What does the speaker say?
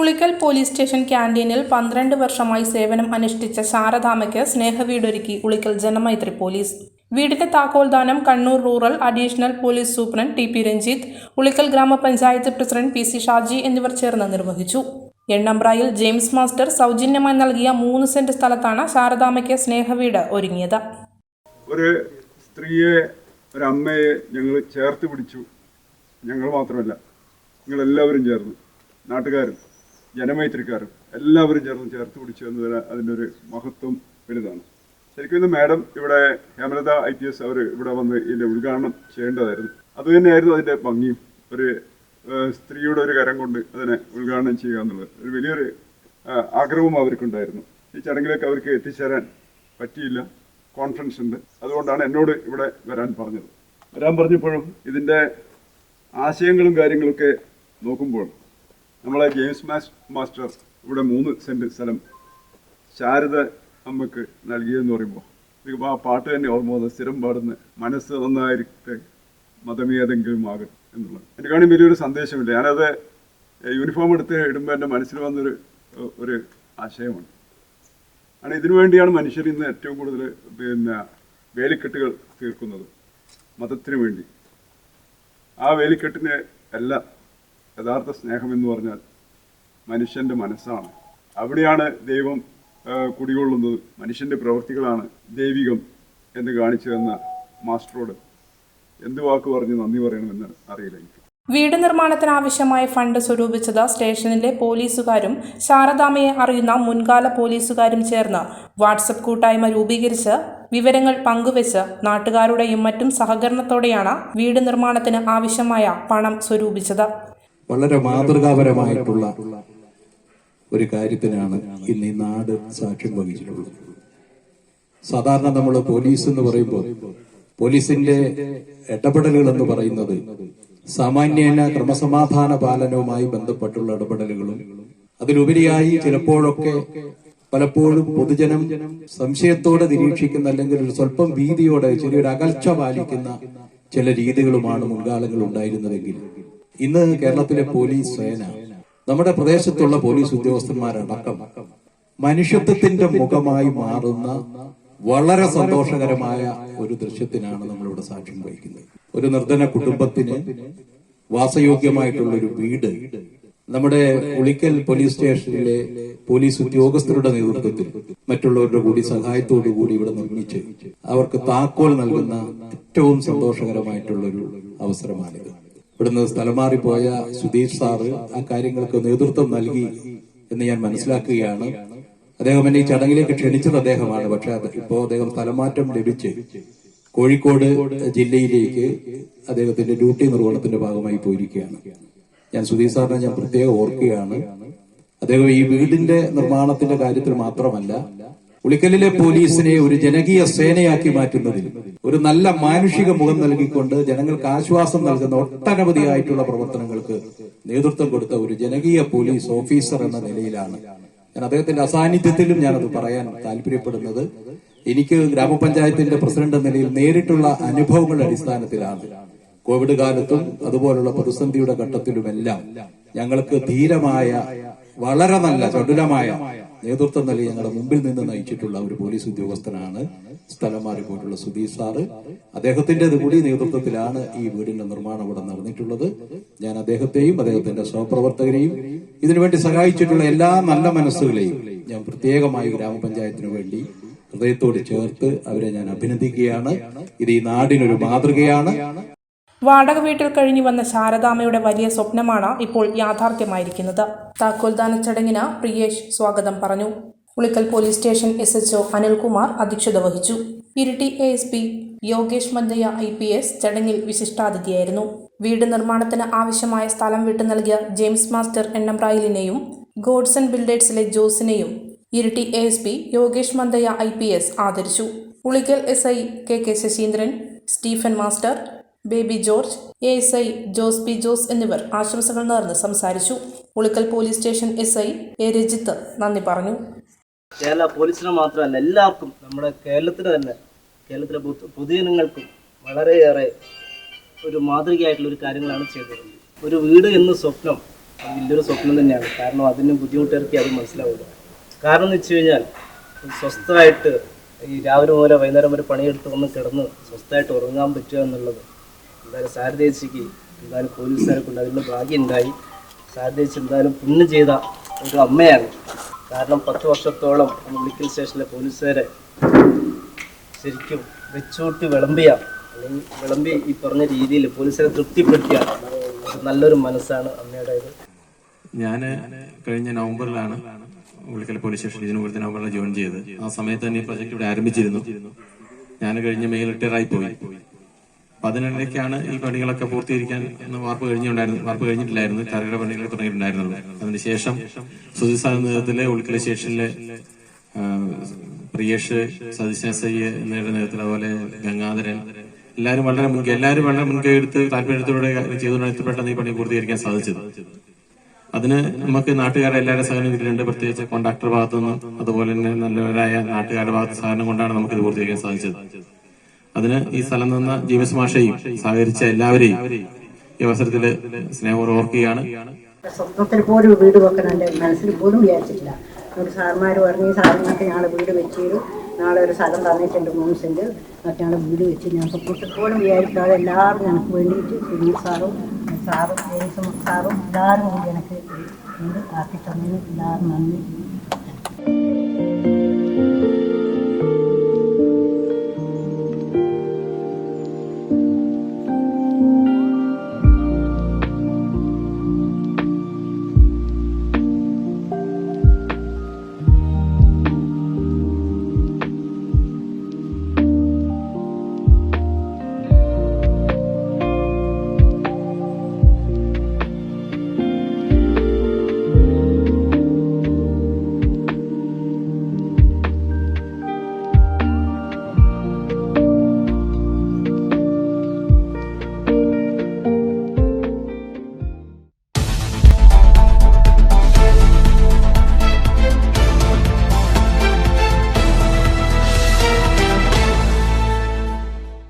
Ulikkal police station ക്യാന്റീനിൽ പന്ത്രണ്ട് വർഷമായി സേവനം അനുഷ്ഠിച്ച ശാരദാമയ്ക്ക് സ്നേഹവീടൊരുക്കി ഉളിക്കൽ ജനമൈത്രി പോലീസ്. വീടിന്റെ താക്കോൽദാനം Kannur rural additional police superintendent T P Ranjith Ulikkal ഗ്രാമപഞ്ചായത്ത് പ്രസിഡന്റ് പി സി ഷാജി എന്നിവർ ചേർന്ന് നിർവഹിച്ചു. എണ്ണമ്പ്രായിൽ ജെയിംസ് മാസ്റ്റർ സൗജന്യമായി നൽകിയ മൂന്ന് സെന്റ് സ്ഥലത്താണ് ശാരദാമയ്ക്ക് സ്നേഹവീട് ഒരുങ്ങിയത്. ഒരു സ്ത്രീയെ ഒരു അമ്മയെ ഞങ്ങൾ ചേർത്ത് പിടിച്ചു. ഞങ്ങൾ മാത്രമല്ല നിങ്ങളെല്ലാവരും ചേർന്നു നാട്ടുകാരും. ജനമൈത്രിക്കാരും എല്ലാവരും ചേർന്ന് ചേർത്ത് പിടിച്ചു എന്നതിന് അതിന്റെ ഒരു മഹത്വം വലുതാണ്. ശരിക്കും ഇന്ന് മാഡം ഇവിടെ ഹേമലത ഐ പി എസ് അവർ ഇവിടെ വന്ന് ഇതിന്റെ ഉദ്ഘാടനം ചെയ്യേണ്ടതായിരുന്നു. അതുതന്നെയായിരുന്നു അതിന്റെ ഭംഗിയും. ഒരു സ്ത്രീയുടെ ഒരു കരം കൊണ്ട് അതിനെ ഉദ്ഘാടനം ചെയ്യുക എന്നുള്ളത്. ഒരു വലിയൊരു ആഗ്രഹവും അവർക്കുണ്ടായിരുന്നു. ഈ ചടങ്ങിലേക്ക് അവർക്ക് എത്തിച്ചേരാൻ പറ്റിയില്ല. കോൺഫറൻസ് ഉണ്ട്. അതുകൊണ്ടാണ് എന്നോട് ഇവിടെ വരാൻ പറഞ്ഞത്. വരാൻ പറഞ്ഞപ്പോഴും ഇതിന്റെ ആശയങ്ങളും കാര്യങ്ങളൊക്കെ നോക്കുമ്പോൾ നമ്മളെ ജെയിംസ് മാസ് മാസ്റ്റർ ഇവിടെ മൂന്ന് സെന്റ് സ്ഥലം ശാരദ അമ്മയ്ക്ക് നൽകിയെന്ന് പറയുമ്പോൾ എനിക്ക് ആ പാട്ട് തന്നെ ഓർമ്മ വന്നത് സ്ഥിരം പാടുന്ന മനസ്സ് നന്നായിരിക്കട്ടെ മതമേതെങ്കിലും ആകും എന്നുള്ളത്. കാണുമ്പോൾ വലിയൊരു സന്ദേശമില്ല. ഞാനത് യൂണിഫോം എടുത്ത് ഇടുമ്പോൾ എന്റെ മനസ്സിൽ വന്നൊരു ഒരു ആശയമാണ്. കാരണം ഇതിനു വേണ്ടിയാണ് മനുഷ്യർ ഇന്ന് ഏറ്റവും കൂടുതൽ പിന്നെ വേലിക്കെട്ടുകൾ തീർക്കുന്നത് മതത്തിന് വേണ്ടി. ആ വേലിക്കെട്ടിനെ എല്ലാം യഥാർത്ഥ സ്നേഹം എന്ന് പറഞ്ഞാൽ മനുഷ്യന്റെ മനസ്സാണ്. അവിടെയാണ് ദൈവം കുടികൊള്ളുന്നത്. മനുഷ്യന്റെ പ്രവൃത്തികളാണ് ദൈവികം എന്ന് കാണിച്ചു തന്ന മാസ്റ്ററോട് എന്ത് വാക്ക് പറഞ്ഞ് നന്ദി പറയണമെന്ന് അറിയില്ല എനിക്ക്. വീട് നിർമ്മാണത്തിന് ആവശ്യമായ ഫണ്ട് സ്വരൂപിച്ചത് സ്റ്റേഷനിലെ പോലീസുകാരും ശാരദാമയെ അറിയുന്ന മുൻകാല പോലീസുകാരും ചേർന്ന് വാട്സപ്പ് കൂട്ടായ്മ രൂപീകരിച്ച് വിവരങ്ങൾ പങ്കുവെച്ച് നാട്ടുകാരുടെയും മറ്റും സഹകരണത്തോടെയാണ് വീട് നിർമ്മാണത്തിന് ആവശ്യമായ പണം സ്വരൂപിച്ചത്. വളരെ മാതൃകാപരമായിട്ടുള്ള ഒരു കാര്യത്തിനാണ് ഇന്ന് ഈ നാട് സാക്ഷ്യം വഹിച്ചിട്ടുള്ളത്. സാധാരണ നമ്മൾ പോലീസ് എന്ന് പറയുമ്പോൾ പോലീസിന്റെ ഇടപെടലുകൾ എന്ന് പറയുന്നത് സാമാന്യേന ക്രമസമാധാന പാലനവുമായി ബന്ധപ്പെട്ടുള്ള ഇടപെടലുകളും അതിലുപരിയായി ചിലപ്പോഴൊക്കെ പലപ്പോഴും പൊതുജനം സംശയത്തോടെ നിരീക്ഷിക്കുന്ന അല്ലെങ്കിൽ ഒരു സ്വല്പം ഭീതിയോടെ ചെറിയൊരു അകൽച്ച പാലിക്കുന്ന ചില രീതികളുമാണ് മുൻകാലങ്ങൾ ഉണ്ടായിരുന്നതെങ്കിൽ ഇന്ന് കേരളത്തിലെ പോലീസ് സേന നമ്മുടെ പ്രദേശത്തുള്ള പോലീസ് ഉദ്യോഗസ്ഥന്മാരടക്കം മനുഷ്യത്വത്തിന്റെ മുഖമായി മാറുന്ന വളരെ സന്തോഷകരമായ ഒരു ദൃശ്യത്തിനാണ് നമ്മളിവിടെ സാക്ഷ്യം വഹിക്കുന്നത്. ഒരു നിർധന കുടുംബത്തിന് വാസയോഗ്യമായിട്ടുള്ള ഒരു വീട് നമ്മുടെ ഉളിക്കൽ പോലീസ് സ്റ്റേഷനിലെ പോലീസ് ഉദ്യോഗസ്ഥരുടെ നേതൃത്വത്തിൽ മറ്റുള്ളവരുടെ കൂടി സഹായത്തോടു കൂടി ഇവിടെ നിർമ്മിച്ച് അവർക്ക് താക്കോൽ നൽകുന്ന ഏറ്റവും സന്തോഷകരമായിട്ടുള്ള ഒരു അവസരമാണിത്. ഇവിടുന്ന് സ്ഥലം മാറിപ്പോയ സുധീഷ് സാറ് ആ കാര്യങ്ങൾക്ക് നേതൃത്വം നൽകി എന്ന് ഞാൻ മനസ്സിലാക്കുകയാണ്. അദ്ദേഹം എന്നെ ഈ ചടങ്ങിലേക്ക് ക്ഷണിച്ചത് അദ്ദേഹമാണ്. പക്ഷെ ഇപ്പോ അദ്ദേഹം സ്ഥലമാറ്റം ലഭിച്ച് കോഴിക്കോട് ജില്ലയിലേക്ക് അദ്ദേഹത്തിന്റെ ഡ്യൂട്ടി നിർവഹണത്തിന്റെ ഭാഗമായി പോയിരിക്കുകയാണ്. ഞാൻ സുധീഷ് സാറിനെ ഞാൻ പ്രത്യേകം ഓർക്കുകയാണ്. അദ്ദേഹം ഈ വീടിന്റെ നിർമ്മാണത്തിന്റെ കാര്യത്തിൽ മാത്രമല്ല ഉളിക്കലിലെ പോലീസിനെ ഒരു ജനകീയ സേനയാക്കി മാറ്റുന്നതിൽ ഒരു നല്ല മാനുഷിക മുഖം നൽകിക്കൊണ്ട് ജനങ്ങൾക്ക് ആശ്വാസം നൽകുന്ന ഒട്ടനവധിയായിട്ടുള്ള പ്രവർത്തനങ്ങൾക്ക് നേതൃത്വം കൊടുത്ത ഒരു ജനകീയ പോലീസ് ഓഫീസർ എന്ന നിലയിലാണ്. ഞാൻ അദ്ദേഹത്തിന്റെ അസാന്നിധ്യത്തിലും ഞാനത് പറയാൻ താല്പര്യപ്പെടുന്നത്. എനിക്ക് ഗ്രാമപഞ്ചായത്തിന്റെ പ്രസിഡന്റ് എന്ന നിലയിൽ നേരിട്ടുള്ള അനുഭവങ്ങളുടെ അടിസ്ഥാനത്തിലാണ്. കോവിഡ് കാലത്തും അതുപോലുള്ള പ്രതിസന്ധിയുടെ ഘട്ടത്തിലുമെല്ലാം ഞങ്ങൾക്ക് ധീരമായ വളരെ നല്ല ചടുലമായ നേതൃത്വം നൽകി ഞങ്ങളുടെ മുമ്പിൽ നിന്ന് നയിച്ചിട്ടുള്ള ഒരു പോലീസ് ഉദ്യോഗസ്ഥനാണ് സ്ഥലം മാറിപ്പോയിട്ടുള്ള സുധീഷ് സാറ്. അദ്ദേഹത്തിന്റെ കൂടി നേതൃത്വത്തിലാണ് ഈ വീടിന്റെ നിർമ്മാണം ഇവിടെ നടന്നിട്ടുള്ളത്. ഞാൻ അദ്ദേഹത്തെയും അദ്ദേഹത്തിന്റെ സഹപ്രവർത്തകരെയും ഇതിനുവേണ്ടി സഹായിച്ചിട്ടുള്ള എല്ലാ നല്ല മനസ്സുകളെയും ഞാൻ പ്രത്യേകമായി ഗ്രാമപഞ്ചായത്തിന് വേണ്ടി ഹൃദയത്തോട് ചേർത്ത് അവരെ ഞാൻ അഭിനന്ദിക്കുകയാണ്. ഇത് ഈ നാടിനൊരു മാതൃകയാണ്. വാടക വീട്ടിൽ കഴിഞ്ഞു വന്ന ശാരദാമ്മയുടെ വലിയ സ്വപ്നമാണ് ഇപ്പോൾ യാഥാർത്ഥ്യമായിരിക്കുന്നത്. താക്കോൽദാന ചടങ്ങിന് പ്രിയേഷ് സ്വാഗതം പറഞ്ഞു. Ulikkal police station S HO Anilkumar അധ്യക്ഷത വഹിച്ചു. Iritty A S P Yogesh Mandaya I P S ചടങ്ങിൽ വിശിഷ്ടാതിഥിയായിരുന്നു. വീട് നിർമ്മാണത്തിന് ആവശ്യമായ സ്ഥലം വിട്ടു നൽകിയ ജെയിംസ് മാസ്റ്റർ എണ്ണംറായിലിനെയും ഗോഡ്സൺ ബിൽഡേഴ്സിലെ ജോസിനെയും Iritty A S P Yogesh Mandaya I P S ആദരിച്ചു. Ulikkal S I K K Sasheendran Stephen master Baby George A S I Jose P Jose എന്നിവർ ആശംസകൾ നേർന്ന് സംസാരിച്ചു. Ulikkal police station S I A Rajith നന്ദി പറഞ്ഞു. കേരള പോലീസിന് മാത്രമല്ല എല്ലാവർക്കും നമ്മുടെ കേരളത്തിന് തന്നെ കേരളത്തിലെ പൊതു- പൊതുജനങ്ങൾക്കും വളരെയേറെ ഒരു മാതൃകയായിട്ടുള്ള ഒരു കാര്യങ്ങളാണ് ചെയ്തത് ഒരു വീട് എന്ന സ്വപ്നം വലിയൊരു സ്വപ്നം തന്നെയാണ്. കാരണം അതിന് ബുദ്ധിമുട്ടേർക്ക് അത് മനസ്സിലാവില്ല കാരണം എന്ന് വെച്ച് കഴിഞ്ഞാൽ സ്വസ്ഥമായിട്ട് ഈ രാവിലെ മുതൽ വൈകുന്നേരം വരെ പണിയെടുത്ത് വന്ന് കിടന്ന് സ്വസ്ഥമായിട്ട് ഉറങ്ങാൻ പറ്റുക എന്നുള്ളത് എന്തായാലും സാരദേശിക്ക് എന്തായാലും പോലീസുകാരെ കൊണ്ട് അതിന്റെ ഭാഗ്യം ഉണ്ടായി സാരദേശി എന്തായാലും പുണ്യം ചെയ്ത ഒരു അമ്മയാണ്. കാരണം പത്ത് വർഷത്തോളം മെഡിക്കൽ സ്റ്റേഷനിലെ പോലീസുകാരെ ശരിക്കും വെച്ചോട്ട് വിളമ്പിയ അല്ലെങ്കിൽ വിളമ്പി ഈ പറഞ്ഞ രീതിയിൽ പോലീസുകാരെ തൃപ്തിപ്പെടുത്തിയ നല്ലൊരു മനസ്സാണ് അമ്മയുടേത്. ഞാൻ കഴിഞ്ഞ നവംബറിലാണ് ഉള്ളിക്കൽ പോലീസ് സ്റ്റേഷൻ ഇതിനു കൂടുതൽ നവംബറിൽ ജോയിൻ ചെയ്തത്. ആ സമയത്ത് തന്നെ ഈ പ്രൊജക്ട് ഇവിടെ ആരംഭിച്ചിരുന്നു. ഞാൻ കഴിഞ്ഞ മെയിൽ റിട്ടയർ ആയി പോയി. അപ്പൊ അതിനിടയ്ക്കാണ് ഈ പണികളൊക്കെ പൂർത്തീകരിക്കാൻ വാർപ്പ് കഴിഞ്ഞുണ്ടായിരുന്നു വാർപ്പ് കഴിഞ്ഞിട്ടില്ലായിരുന്നു. കരയുടെ പണികൾ തുടങ്ങിയിട്ടുണ്ടായിരുന്നുള്ളൂ അതിനുശേഷം സുജിസാ നേതൃത്വത്തിലെ ഉൾക്കല സ്റ്റേഷനിലെ പ്രിയേഷ് സതീശ് എസ് ഐ എന്നിവരുടെ നേതൃത്വത്തിൽ അതുപോലെ ഗംഗാധരൻ എല്ലാവരും വളരെ മുൻകൈ എല്ലാവരും വളരെ മുൻകൈ എടുത്ത് താല്പര്യത്തോടെ ചെയ്തുകൊണ്ടാണ് പെട്ടെന്ന് ഈ പണി പൂർത്തീകരിക്കാൻ സാധിച്ചത്. അതിന് നമുക്ക് നാട്ടുകാരെ എല്ലാവരും കിട്ടിയിട്ടുണ്ട് പ്രത്യേകിച്ച് കോണ്ടാക്ടർ ഭാഗത്തു നിന്നും അതുപോലെ തന്നെ നല്ലവരായ നാട്ടുകാരുടെ ഭാഗത്ത് സഹകരണം കൊണ്ടാണ് നമുക്ക് ഇത് പൂർത്തീകരിക്കാൻ സാധിച്ചത്. അതിന് ഈ സ്ഥലം നിന്ന ജീവസ് മാഷയും സഹകരിച്ച എല്ലാവരെയും ഈ അവസരത്തിൽ സ്നേഹപൂർവം ഓർക്കുകയാണ്. സ്വപ്നത്തിൽ പോലും വീട് വെക്കണം എന്റെ മനസ്സിൽ പോലും വിചാരിച്ചിട്ടില്ല. ഒരു സാർമാർ പറഞ്ഞു ഈ സാറിനൊക്കെ ഞങ്ങൾ വീട് വെച്ചിരു. നാളെ ഒരു സ്ഥലം തന്നിട്ടുണ്ട് മൂന്ന് സെന്റ് അതൊക്കെ ഞങ്ങൾ വീട് വെച്ച് ഞാൻ സ്വപ്നത്തിൽ പോലും വിചാരിക്കാതെ എല്ലാവരും ഞങ്ങൾക്ക് വേണ്ടിയിട്ട് സുനിൽ സാറും സാറും ജെയിംസും സാറും എല്ലാവരും കൂടി എനിക്ക് ആക്കി തന്നതിന് എല്ലാവരും നന്ദി.